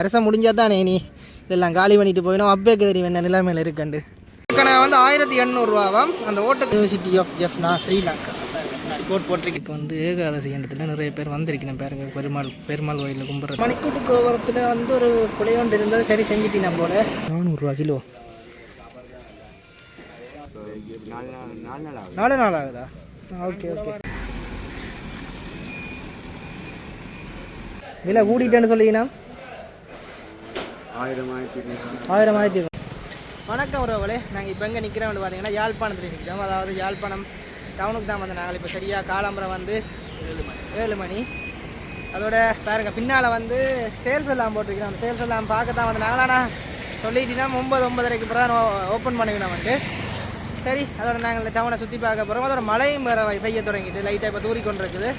வருஷம் முடிஞ்சா தானே நீ? இதெல்லாம் காலி பண்ணிட்டு போயிடும். அப்பேக்கு தெரியும் என்ன நிலைமையில் இருக்கண்டு ஏற்கனவே வந்து ஆயிரத்தி எண்ணூறுரூவாவாம் அந்த ஓட்ட university of Jaffna Sri Lanka report போட்டிருக்கு. வந்து ஏகாதசி எண்ணத்தில் நிறைய பேர் வந்திருக்கணும் பாருங்க. பெருமாள் பெருமாள் கோயிலில் கும்பிட்றது. மணிக்கூட்டு கோபுரத்தில் வந்து ஒரு புளியோண்டு இருந்தது. சரி செஞ்சுட்டினா போல. நானூறுரூவா கிலோ. நாலு நாள் ஆகுது? Okay okay. விலை கூட்டிட்டேன்னு சொல்லிங்கன்னா ஆயிரம் ஆயிரத்தி ஆயிரம் ஆயிரத்தி வணக்கம் உறவுகளே. நாங்கள் இப்போ எங்கே நிற்கிறோம்னு பார்த்தீங்கன்னா யாழ்ப்பாணத்தில் நிற்கிறோம் அதாவது யாழ்ப்பாணம் டவுனுக்கு தான் வந்து நாங்கள் இப்போ சரியாக காலம்பரம் வந்து ஏழு மணி. ஏழு மணி அதோட பாருங்க பின்னால் வந்து சேல்ஸ் எல்லாம் போட்டிருக்கிறோம். அந்த சேல்ஸ் எல்லாம் பார்க்க தான் வந்து நாங்களாண்ணா சொல்லிட்டீங்கன்னா ஒம்பது ஒன்பதரைக்கு அப்புறம் தான் ஓப்பன் பண்ணிக்கணும் வந்துட்டு சரி அதோட நாங்கள் இந்த டவுனை சுற்றி பார்க்க போகிறோம் அதோட மழையும் வேற பெய்ய தொடங்கிட்டு லைட்டாக இப்போ தூரி கொண்டு இருக்குது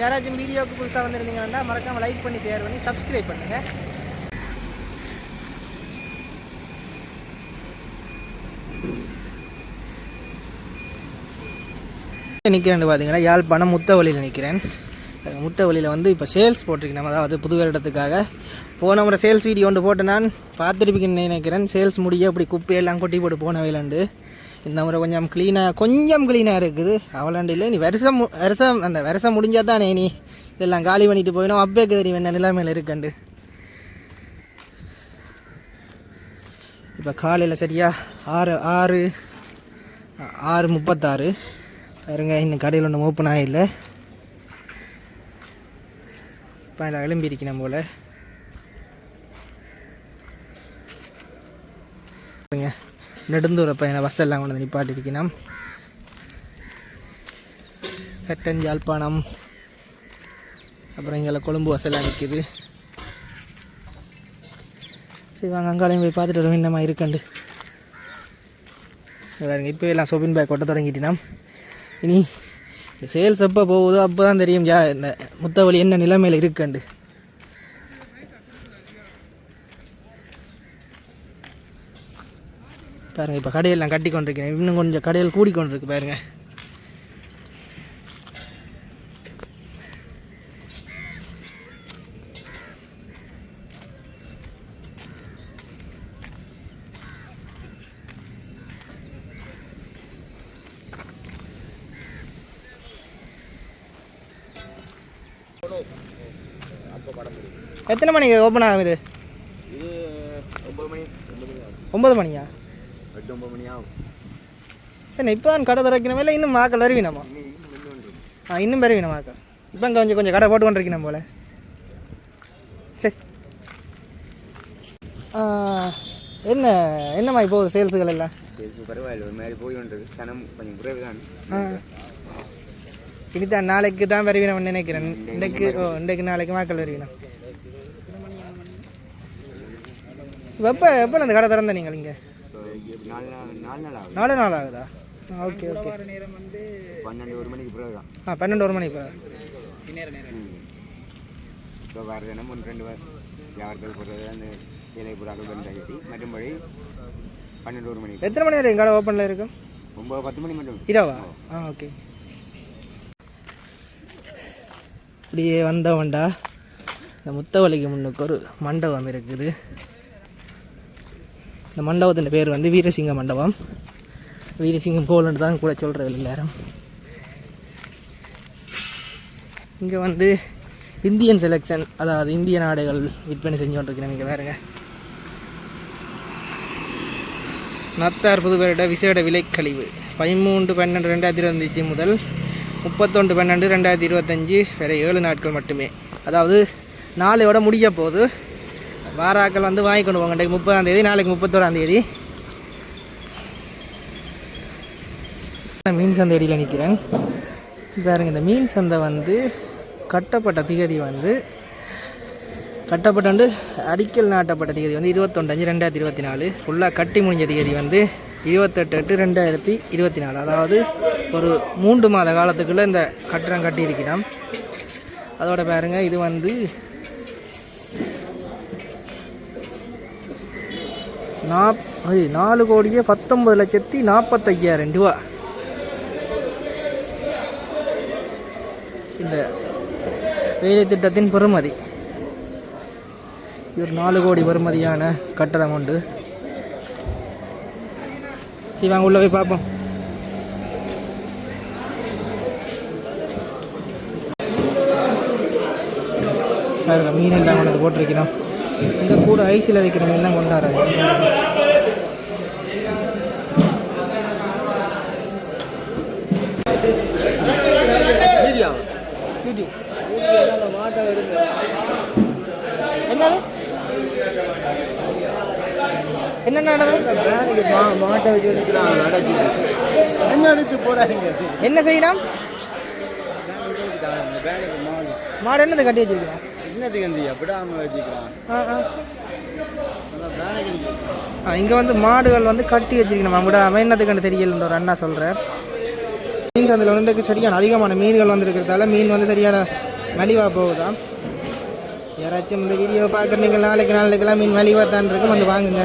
யாராச்சும் வீடியோக்கு புதுசாக வந்திருந்தீங்கன்னா மறக்காமல் லைக் பண்ணி ஷேர் பண்ணி சப்ஸ்கிரைப் பண்ணுங்கள் நிற்கிறேன் பார்த்தீங்கன்னா யாழ்ப்பாணம் முத்த வழியில் நிற்கிறேன் முத்த வழியில் வந்து இப்போ சேல்ஸ் போட்டிருக்கேன் நம்ம அதாவது புது வருடத்துக்காக. போன முறை சேல்ஸ் வீடியோ ஒன்று போட்டு நான். பார்த்துருப்பீங்கன்னு நினைக்கிறேன். சேல்ஸ் முடிய அப்படி குப்பையெல்லாம் கொட்டி போட்டு போன வேலாண்டு. இந்த முறை கொஞ்சம் க்ளீனாக கொஞ்சம் க்ளீனாக இருக்குது. அவளாண்டு இல்லை. நீ வருஷம் மு- வருஷம் அந்த வருஷம் முடிஞ்சால் தானே நீ இதெல்லாம் காலி பண்ணிட்டு போயிடும். அப்பேக்கு தெரியும் என்ன நிலைமையில் இருக்கண்டு. இப்போ காலையில் சரியா ஆறு ஆறு ஆறு முப்பத்தாறு. பாருங்க இன்னும் கடையில் ஒன்றும் ஓப்பன் ஆகில்லை இப்போ அதில் எழும்பி போல். பாருங்க நெடுந்தூர பையனை பஸ் எல்லாம் கொண்டு வந்து நிப்பாட்டிருக்கணும். கட்டன் யாழ்ப்பாணம் அப்புறம் இங்கே கொழும்பு பஸ் நிற்கிது சரி வாங்க அங்காலையும் போய் பார்த்துட்டு வருவோம். என்னமா இருக்கண்டு. பாருங்க இப்போ எல்லாம் ஷோப்பிங் பேக் கொட்ட தொடங்கிட்டினாம் இனி சேல்ஸ் எப்போ போகுதோ அப்போ தான் தெரியும் யா இந்த முத்தவழி என்ன நிலைமையில் இருக்கண்டு பாருங்கள் இப்போ கடையெல்லாம் கட்டி கொண்டிருக்கேன் இன்னும் கொஞ்சம் கடையில் கூடி கொண்டிருக்கு பாருங்கள் எத்தனை மணிக்கு ஓப்பன் ஆகும் இது? இது ஒம்பது மணி ஒன்பது மணியா? எட்டு ஒம்பது மணி ஆகும். என்ன இப்போ தான் கடை திறக்கணும். இல்லை இன்னும் மாக்கள் வருவினமா? ஆ இன்னும் பெருவின மாக்கள். இப்போ கொஞ்சம் கொஞ்சம் கடை போட்டு கொண்டிருக்கணும் போல. சரி. ஆ, என்ன என்னம்மா இப்போது சேல்ஸுகள் எல்லாம்? சரி பரவாயில்ல. ஒரு மாதிரி போய் கொண்டிருக்கு. சனம் கொஞ்சம் குறைவு தான் இனிதான் நாளைக்கு தான் வருவினம் நினைக்கிறேன். இன்றைக்கு ஓ இன்றைக்கு நாளைக்கு மாக்கள் வருவினம். எப்போ எப்போ அந்த கடை திறந்த நீங்கள் இங்கே? நாலு நாள் ஆகுது? Okay okay. பன்னெண்டு ஒரு மணிக்கு பிறகு ஆ பன்னெண்டு ஒரு மணி இப்போ வர தினம் ஒன்று ரெண்டு வியாபாரத்தில் போடுறது அந்த இலை புறாக்கள் மற்றும்படி பன்னெண்டு ஒரு மணிக்கு. எத்தனை மணி வரைக்கும் கடை ஓப்பனில் இருக்கும்? ஒம்பது பத்து மணி மட்டும். இரவா? ஆ ஓகே. அப்படியே வந்தவன்டா. இந்த முத்தவலிக்கு முன்னுக்கு ஒரு மண்டபம் இருக்குது. இந்த மண்டபத்தின் பேர் வந்து வீரசிங்க மண்டபம். வீரசிங்கம் கோல்னு தான் கூட சொல்கிற எல்லாரும். இங்கே வந்து இந்தியன் செலெக்ஷன் அதாவது இந்திய நாடுகள் விற்பனை செஞ்சு கொண்டிருக்கிறேன் இங்கே பாருங்க. நத்தார் புதுவருட விசேட விலைக்கழிவு. பதிமூன்று பன்னெண்டு ரெண்டாயிரத்தி இருபத்தஞ்சு முதல் முப்பத்தொன்று பன்னெண்டு ரெண்டாயிரத்தி இருபத்தஞ்சி வேறு ஏழு நாட்கள் மட்டுமே. அதாவது நாளையோட முடிய போகுது வாராக்கள் வந்து வாங்கி கொண்டு போங்க. இன்றைக்கு முப்பதாம் தேதி நாளைக்கு முப்பத்தோராம் தேதி. நான் மீன் சந்தை அடியில் நிற்கிறேன் பாருங்கள் இந்த மீன் சந்தை வந்து கட்டப்பட்ட திகதி வந்து கட்டப்பட்ட வந்து அடிக்கல் நாட்டப்பட்ட தேதி வந்து இருபத்தொன்று அஞ்சு ரெண்டாயிரத்தி இருபத்தி நாலு. ஃபுல்லாக கட்டி முடிஞ்ச தேதி வந்து இருபத்தெட்டு எட்டு ரெண்டாயிரத்தி இருபத்தி நாலு. அதாவது ஒரு மூன்று மாத காலத்துக்குள்ளே இந்த கட்டிடம் கட்டியிருக்கிறான் அதோட பாருங்கள் இது வந்து நாப் நாலு கோடியே பத்தொம்பது லட்சத்தி நாற்பத்தையாயிரம் ரூபா. இந்த வேலை திட்டத்தின் பெறுமதி. இது ஒரு நாலு கோடி வருமதியான கட்டடம் உண்டு. சரி வாங்க உள்ள போய் பார்ப்போம். பாருங்க மீன் எல்லாம் கொண்டு போட்டிருக்கிறோம். இங்கே கூட ஐஸில் வைக்கிற மீன் தான் கொண்டாடுறாங்க. என்னது? என்ன என்ன செய்யலாம் மாடு என்னது கட்டி வச்சிருக்கீங்க ஆ ஆ. பேனுக்கு ஆ இங்கே வந்து மாடுகள் வந்து கட்டி வச்சிருக்கணும் விடாம என்னதுக்குன்னு தெரியலன்ற ஒரு அண்ணா சொல்கிறார் மீன் சந்தையில் வந்து சரியான அதிகமான மீன்கள் வந்துருக்கிறதால மீன் வந்து சரியான மலிவாக போகுதாம். யாராச்சும் இந்த வீடியோ பார்க்குறீங்க நாளைக்கு நாளைக்கெல்லாம் மீன் மலிவாக தான் இருக்கும். வந்து வாங்குங்க.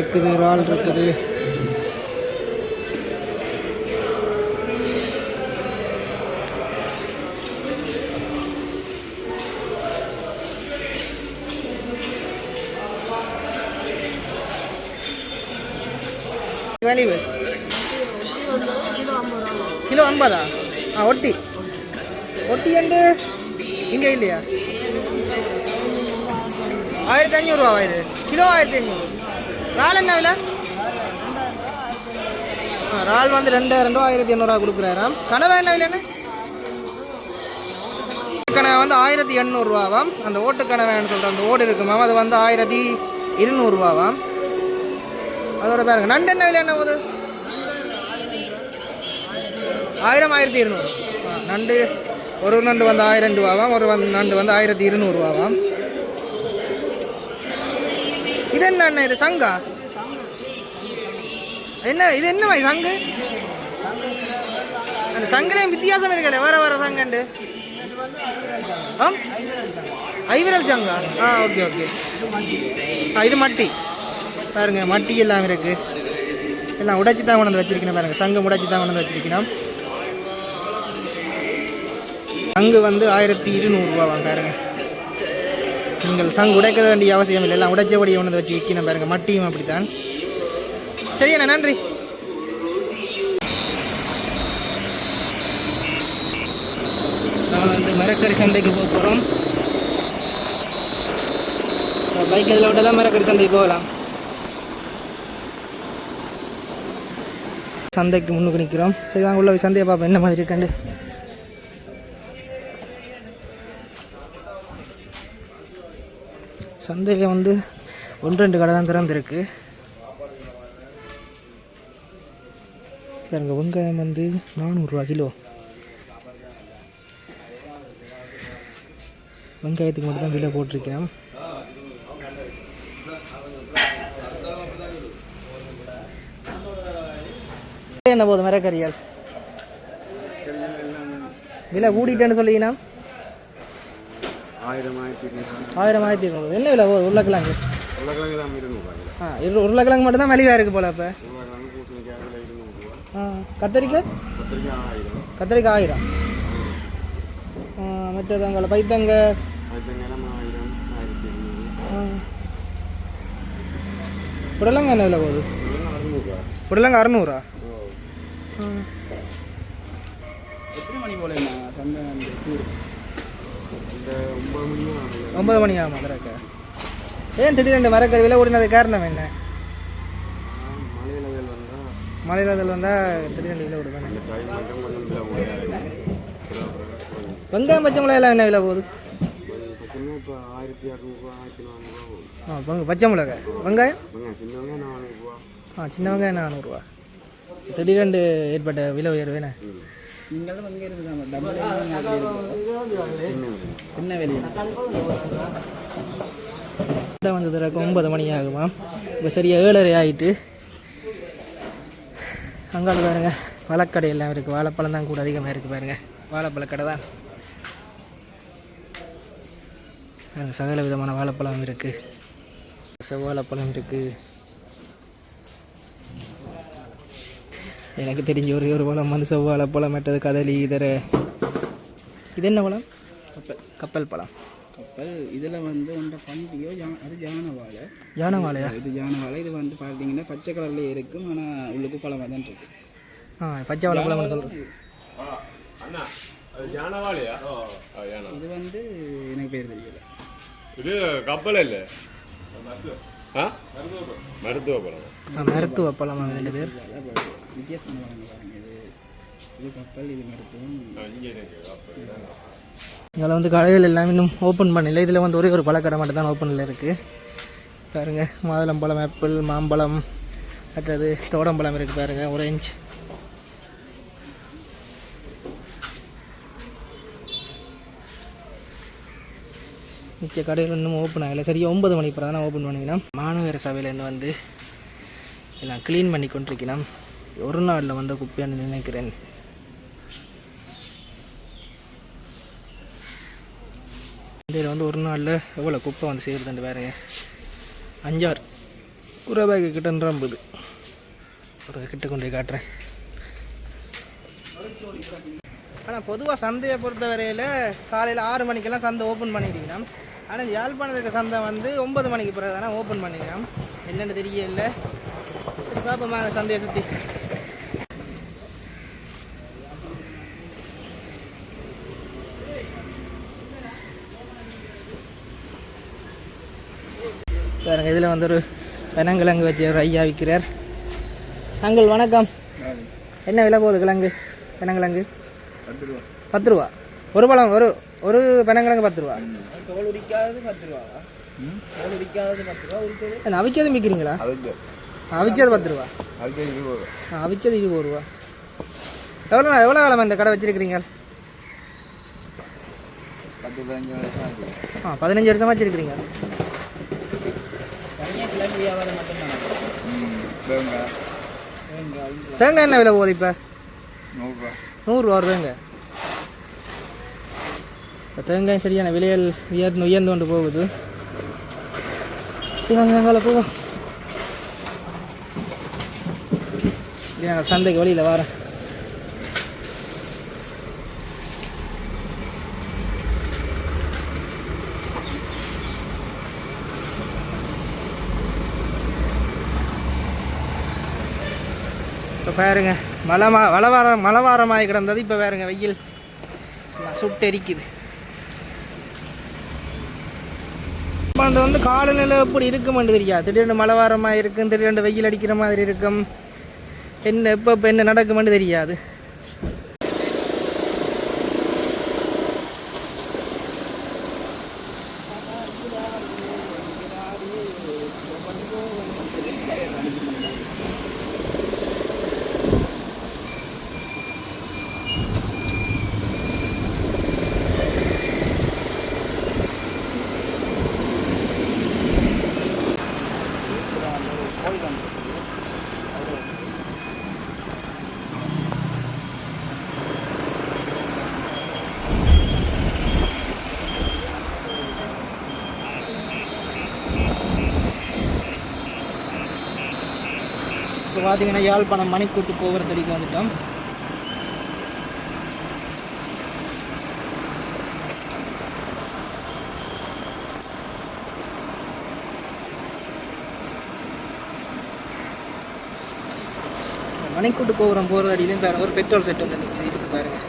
இருக்குது இறால் இருக்குது. வேல்யூ கிலோ ஐம்பதா? ஆ ஒட்டி. ஒட்டி அண்டு இங்கே இல்லையா? ஆயிரத்தி அஞ்சூறுரூவா இது கிலோ ஆயிரத்தி அஞ்சூறு இறால் என்ன விலை? இறால் வந்து ரெண்டாயிரம் ரூபா ஆயிரத்தி எண்ணூறுவா கொடுக்குறாராம். கனவா என்ன விலைன்னு? கனவை வந்து ஆயிரத்தி எண்ணூறுரூவாவாம் அந்த ஓட்டுக்கனவைன்னு சொல்கிற அந்த ஓடு இருக்குமாம் அது வந்து ஆயிரத்தி இருநூறுவாவாம் அதோட பாருங்க நண்டு என்ன விலை என்ன போகுது? ஆயிரம் ஆயிரத்தி இருநூறு. நண்டு. ஒரு நண்டு வந்து ஆயிரம் ரூபாவாம் ஒரு வந்து நண்டு வந்து ஆயிரத்தி இருநூறுவாவாம் இது என்ன அண்ணா இது சங்கா? என்ன இது என்ன மாதிரி சங்கு? அந்த சங்குலையும் வித்தியாசம் இருக்கல வேற வேற சங்கண்டு. ஆ ஐவிரல் சங்கா? ஆ ஓகே ஓகே. ஆ இது மட்டி. பாருங்க மட்டி எல்லாம் இருக்கு. எல்லாம் உடைச்சி தான் கொண்டு வந்து வச்சிருக்கணும் பாருங்க. சங்கம் உடைச்சி தான் கொண்டு வந்து வச்சிருக்கணும். சங்கு வந்து ஆயிரத்தி இருநூறுவா பாருங்க. நீங்கள் சங்கு உடைக்க வேண்டிய அவசியம் இல்லை. எல்லாம் உடைச்சபடி கொண்டு வச்சு விற்கணும் பாருங்க. மட்டியும் அப்படித்தான். சரியண்ணா நன்றி. நான் வந்து மரக்கறி சந்தைக்கு போக போகிறோம் பைக் இதில் விட்டு தான் மரக்கறி சந்தைக்கு போகலாம். சந்தைக்கு முன்னுக்கு நிற்கிறோம். சரி வாங்க உள்ள சந்தையை பார்ப்போம். என்ன மாதிரி இருக்காண்டு சந்தையில் வந்து ஒன்று ரெண்டு கடை தான் திறந்துருக்கு. பாருங்க வெங்காயம் வந்து நானூறுரூவா கிலோ. வெங்காயத்துக்கு மட்டும் தான் விலை போட்டிருக்கிறேன் என்ன போதும் மரக்கறியால் விலை கூடிட்டேன்னு சொல்லிங்கன்னா ஆயிரம் ஆயிரத்தி இருநூறு. ஆயிரம் ஆயிரத்தி இருநூறு. என்ன விலை போகுது? உருளைக்கிழங்கு. உருளைக்கிழங்கு தான் இருநூறுவா ஆ இரு உருளைக்கிழங்கு மட்டும் தான் மலிவாக இருக்குது போல இருநூறுவா. ஆ கத்தரிக்காய் கத்திரிக்காய் ஆயிரம். கத்திரிக்காய் ஆயிரம். ஆ, மற்றது அங்கே பைத்தங்க. புடலங்க என்ன விலை போகுது? புடலங்க அறநூறா. எத்தனை மணி போல சந்தை ஒன்பது மணி ஆகும் மதுரைக்கு? ஏன் திடீரெண்டு மரக்கறி விலை ஓடினது காரணம் என்ன? மலையில வந்தால் மலையில் அதில் வந்தால் திடீரெண்டு விலை விடுவேன் வெங்காயம் பச்சை மிளகாய் எல்லாம் என்ன விலை போகுது? ஆயிரத்தி ஆயிரத்தி ஆ பச்சை மிளகாய். வெங்காயம்? ஆ சின்ன வெங்காயம் நானூறுரூவா திடீரெண்டு ஏற்பட்ட விலை உயர்வேண்ணே நீங்களும் அங்கே கடை வந்து திறக்க ஒன்பது மணி ஆகுமா? இப்போ சரியாக ஏழரை ஆகிட்டு அங்கால பாருங்க பழக்கடை எல்லாம் இருக்குது வாழைப்பழம் தான் கூட அதிகமாக இருக்குது பாருங்க. வாழைப்பழக்கடை தான். சகல விதமான வாழைப்பழம் இருக்குது செவ்வாழைப்பழம் இருக்குது எனக்கு தெரிஞ்ச ஒரே ஒரு பழம் வந்து செவ்வாழைப்பழம் மற்றது கதலி இதர. இது என்ன பழம் கப்பல். கப்பல் பழம். கப்பல் இதில் வந்து ஒன்றை பண்டிகையோ ஜா அது ஜான வாழை யானை வாழையா இது ஜான வாழை இது வந்து பார்த்தீங்கன்னா பச்சை கலர்லேயே இருக்கும். ஆனால் உள்ளுக்கு பழமாக தான் இருக்கு. ஆ பச்சை வாழைப்பழம்னு சொல்கிறேன் அண்ணா அது யானவாளியா ஆ யானை இது வந்து எனக்கு பேர் தெரியல. இது கப்பல் இல்லை? மருத்துவ பழம். ஆ மருத்துவ பழம் ரெண்டு பேர். வித்தியாசமான பாருங்க இது இது கப்பல் இது மருத்துவம் இதில் வந்து கடைகள் எல்லாம் இன்னும் ஓப்பன் பண்ணல. இதில் வந்து ஒரே ஒரு பழக்கடை மட்டும் தான் ஓப்பனில் இருக்குது பாருங்க மாதுளம்பழம் ஆப்பிள் மாம்பழம் மற்றது தோடம்பழம் இருக்குது பாருங்கள் orange. மிச்ச கடைகள் இன்னும் ஓப்பன் ஆகலை. சரி ஒன்பது மணிக்கு இப்போ தானே ஓப்பன் பண்ணிக்கணும். மாநகர சபையிலேருந்து வந்து எல்லாம் க்ளீன் பண்ணி கொண்டிருக்கணும். ஒரு நாளில் வந்த குப்பையான்னு நினைக்கிறேன். இதில் வந்து ஒரு நாளில் எவ்வளோ குப்பை வந்து சேருதுன்னு பாருங்க. அஞ்சாறு. ஒரு பேக்கு கிட்ட நிரம்புது ஒரு கிட்ட கொண்டு போய் காட்டுறேன். ஆனால் பொதுவாக சந்தையை பொறுத்த வரையில் காலையில் ஆறு மணிக்கெல்லாம் சந்தை ஓப்பன் பண்ணியிருக்கணும் ஆனால் இந்த யாழ்ப்பாணத்துக்கு சந்தை வந்து ஒன்பது மணிக்கு பிறகு தானே ஓப்பன் பண்ணிக்கிறோம் என்னென்னு தெரியல சரி பார்ப்போம் சந்தையை சுற்றி பாருங்க இதில் வந்து ஒரு பெனங்கிழங்கு வச்சு ஒரு ஐயா விற்கிறார் அங்கிள் வணக்கம். என்ன விலை போகுது கிழங்கு? பெனங்கிழங்கு பத்து ரூபா. ஒரு பழம் ஒரு ஒரு பெனங்கிழங்கு பத்து ரூபா. தோல் உரிக்காதது பத்து ரூபாவா தோல் உரிக்காதது பத்து ரூபா உரிச்சது அவிச்சதும் விற்கிறீங்களா அவிச்சது பத்து ரூபா. ஆ அவிச்சது இருபது ரூபா. எவ்வளோ எவ்வளோ காலமாக இந்த கடை வச்சிருக்கிறீங்க? ஆ பதினஞ்சு வருஷமாக வச்சிருக்கிறீங்க. வியாபாரம் மட்டும்தான்? ம் தேங்காய் என்ன விலை போகுது இப்போ? நூறுரூவா நூறுரூவா வருதுங்க. இப்போ தேங்காய் சரியான விலையில் உயர்ந்து உயர்ந்து கொண்டு போகுது. அங்கால போவோம். நாங்கள் சந்தைக்கு வழியில் வரேன். இப்போ பாருங்க மழை மா மழை வாரம் மழை வாரமாகி கிடந்தது. இப்போ பாருங்க வெயில் சுட்டெரிக்குது. இப்போ அந்த வந்து காலநிலை எப்படி இருக்குமென்று தெரியாது திடீர்னு மழை வாரமாக இருக்கும் திடீர்னு வெயில் அடிக்கிற மாதிரி இருக்கும். என்ன எப்போ இப்போ என்ன நடக்குமென்னு தெரியாது. பார்த்தீங்கன்னா யாழ்ப்பாணம் மணிக்கூட்டு கோபுரத்தடிக்கு வந்துட்டோம். மணிக்கூட்டு கோபுரம் போகிற அடியிலையும் பாருங்க ஒரு பெட்ரோல் செட் வந்து இருக்குது பாருங்கள்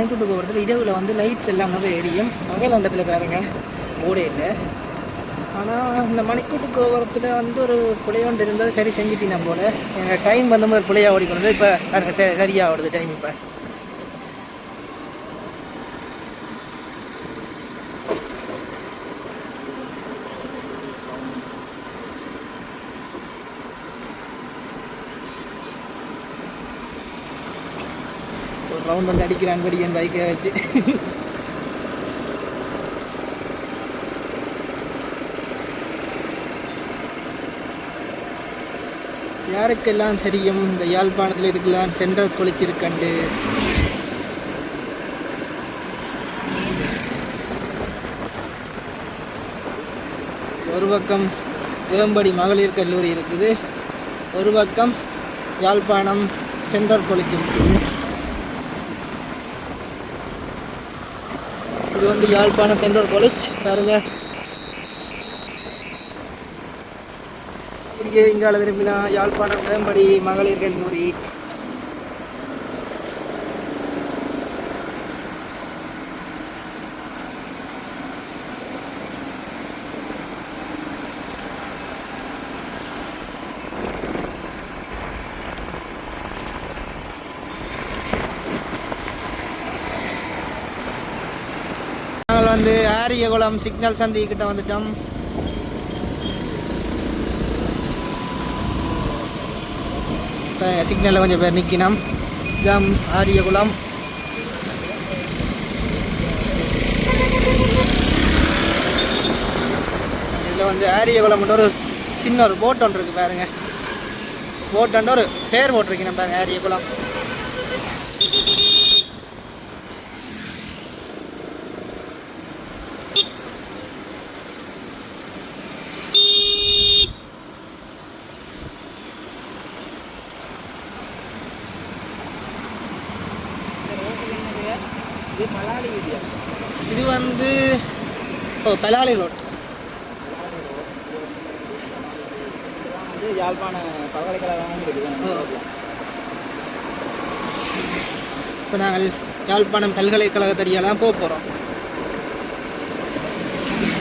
அணைக்குண்டு மணிக்கூட்டு இரவில் வந்து லைட்ஸ் எல்லாம் வந்து எரியும். பகல் அண்டத்தில் பாருங்க. ஓடே இல்லை. ஆனால் இந்த மணிக்கூட்டு கோபுரத்தில் வந்து ஒரு பிள்ளைய ஒன்று இருந்தால் சரி செஞ்சிட்டீங்க போல். எனக்கு டைம் வந்து ஒரு பிள்ளையா ஓடிக்கொண்டு இப்போ சரியாக ஓடுது டைம் இப்போ. ரவுண்ட் வந்து அடிக்கிறான் என் பைக்கை வச்சு. யாருக்கெல்லாம் தெரியும்? இந்த யாழ்ப்பாணத்தில் இதுக்கெல்லாம் சென்ட்ரல் குளிச்சிருக்கண்டு. ஒரு பக்கம் வேம்படி மகளிர் கல்லூரி இருக்குது. ஒரு பக்கம் யாழ்ப்பாணம் சென்டர் காலேஜ் இருக்குது இது வந்து யாழ்ப்பாணம் சென்ட்ரல் காலேஜ். பாருங்க. அப்படியே இங்கால திரும்பினா யாழ்ப்பாணம் வேம்படி மகளிர் கல்லூரி நாங்கள் வந்து வந்துட்டோம் சிக்னல் சந்தி கிட்ட வந்துட்டோம் சிக்னலில் கொஞ்சம் பேர் நிற்கினோம் இதான் ஆரியகுளம் இதில் வந்து ஆரியகுளம் ஒரு சின்ன ஒரு போட் ஒன்று இருக்குது பாருங்கள் போட் ஒரு பேர் போட்டிருக்கீங்க பாருங்கள் ஆரிய குளம் வந்து ஓ பலாலி ரோட். இது யாழ்ப்பாண பல்கலைக்கழகம் இப்போ நாங்கள் யாழ்ப்பாணம் பல்கலைக்கழகத்தடியெல்லாம் போக போகிறோம்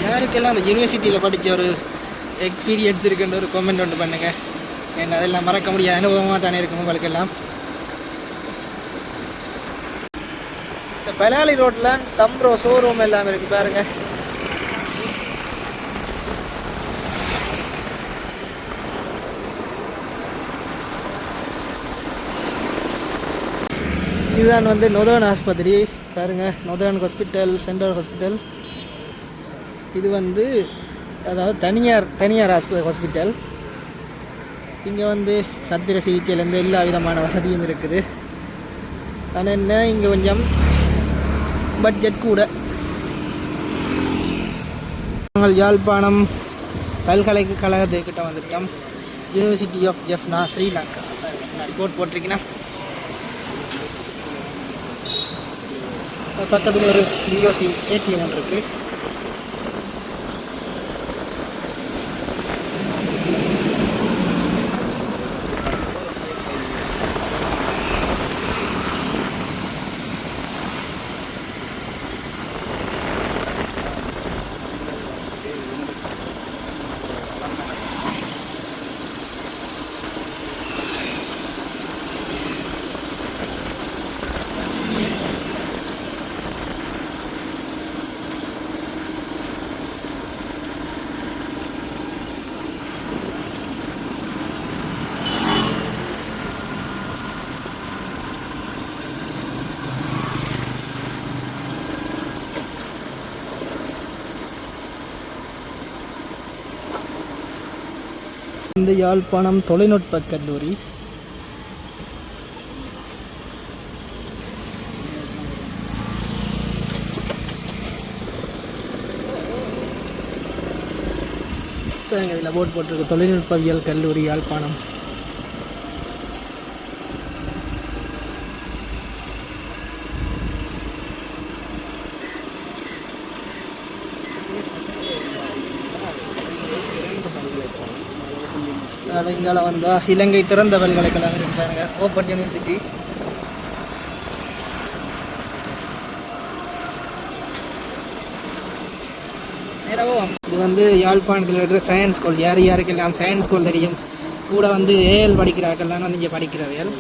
யாருக்கெல்லாம் அந்த யூனிவர்சிட்டியில் படித்த ஒரு எக்ஸ்பீரியன்ஸ் இருக்குன்ற ஒரு கமெண்ட் ஒன்று பண்ணுங்கள் என்ன அதெல்லாம் மறக்க முடியாத அனுபவமாக தானே இருக்கும் உங்களுக்கெல்லாம். இந்த பலாலி ரோட்டில் தம்ப்ரோ ஷோரூம் எல்லாம் இருக்குது பாருங்க. இதுதான் வந்து நொதர்ன் ஆஸ்பத்திரி. பாருங்க நொதர்ன் ஹாஸ்பிட்டல் சென்ட்ரல் ஹாஸ்பிட்டல். இது வந்து அதாவது தனியார் தனியார் ஹாஸ்ப ஹாஸ்பிட்டல். இங்கே வந்து சத்திர சிகிச்சையிலேருந்து எல்லா விதமான வசதியும் இருக்குது. ஆனால் என்ன இங்கே கொஞ்சம் பட்ஜெட் கூட. நாங்கள் யாழ்ப்பாணம் பல்கலைக்கழகத்துக்கிட்ட வந்துட்டோம் யூனிவர்சிட்டி ஆஃப் ஜெஃப்னா ஸ்ரீலங்கா முன்னாடி கோட் போட்டிருக்கீங்கன்னா. பக்கத்தில் ஒரு பிஓசி ஏடிஎம் ஒன்று இருக்குது இந்த யாழ்ப்பாணம் தொலைநுட்ப கல்லூரி. இதில் போட் போட்டிருக்கு. தொழில்நுட்பவியல் கல்லூரி யாழ்ப்பாணம் அதோட இங்கால வந்தா இலங்கை திறந்த பல்கலைக்கழகம் இருக்கு பாருங்க. ஓப்பன் யூனிவர்சிட்டி இது வந்து யாழ்ப்பாணத்தில் இருக்கிற சயின்ஸ் ஸ்கூல் யார் யாருக்கெல்லாம் சயின்ஸ் ஸ்கூல் தெரியும்? கூட வந்து ஏஎல் படிக்கிறார்கள்லாம் வந்து இங்கே படிக்கிறார்கள்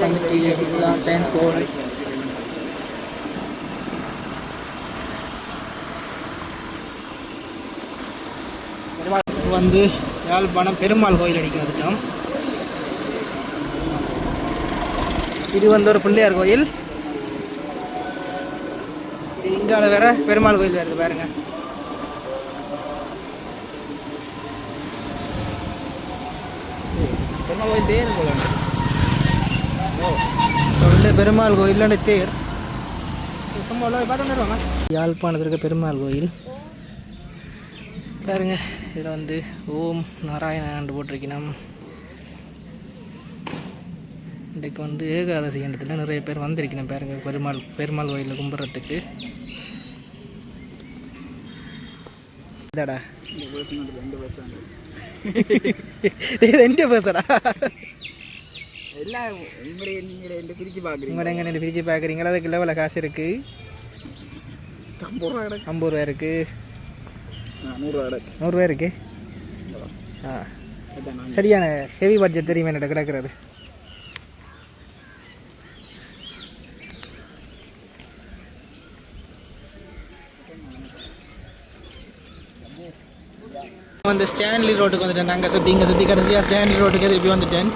வந்துட்டு இதுதான் சயின்ஸ் ஸ்கூல் வந்து யாழ்ப்பாணம் பெருமாள் கோயில் அடிக்க வந்துட்டோம். இது வந்து ஒரு பிள்ளையார் கோயில். இங்கால வேற பெருமாள் கோயில் வேறு பாருங்க. பெருமாள் கோயில் தேர் போல பெருமாள் கோயில் தேர். யாழ்ப்பாணத்தில் இருக்க பெருமாள் கோயில். பாருங்க. இதில் வந்து ஓம் நாராயணாண்டு போட்டிருக்கணும். இன்றைக்கு வந்து ஏகாதசி இடத்துல நிறைய பேர் வந்திருக்கணும் பாருங்க பெருமாள் பெருமாள் கோயிலில் கும்பிட்றதுக்கு. இதாடா பஸ் ரெண்டு பஸ் இது எந்த பேசுடா எல்லாம் உங்களுடைய நீங்களே என்ன பிரித்து பார்க்குறீங்க உங்களோட எங்கே பிரித்து நூறுரூவா இருக்குது ஆ. சரியான ஹெவி பட்ஜெட் தெரியுமா என்னோட கிடக்கிறது? வந்து ஸ்டான்லி ரோட்டுக்கு வந்துட்டேன். நாங்கள் சுற்றி இங்கே சுற்றி கடைசியாக ஸ்டான்லி ரோட்டுக்கு திருப்பி வந்துட்டேன்.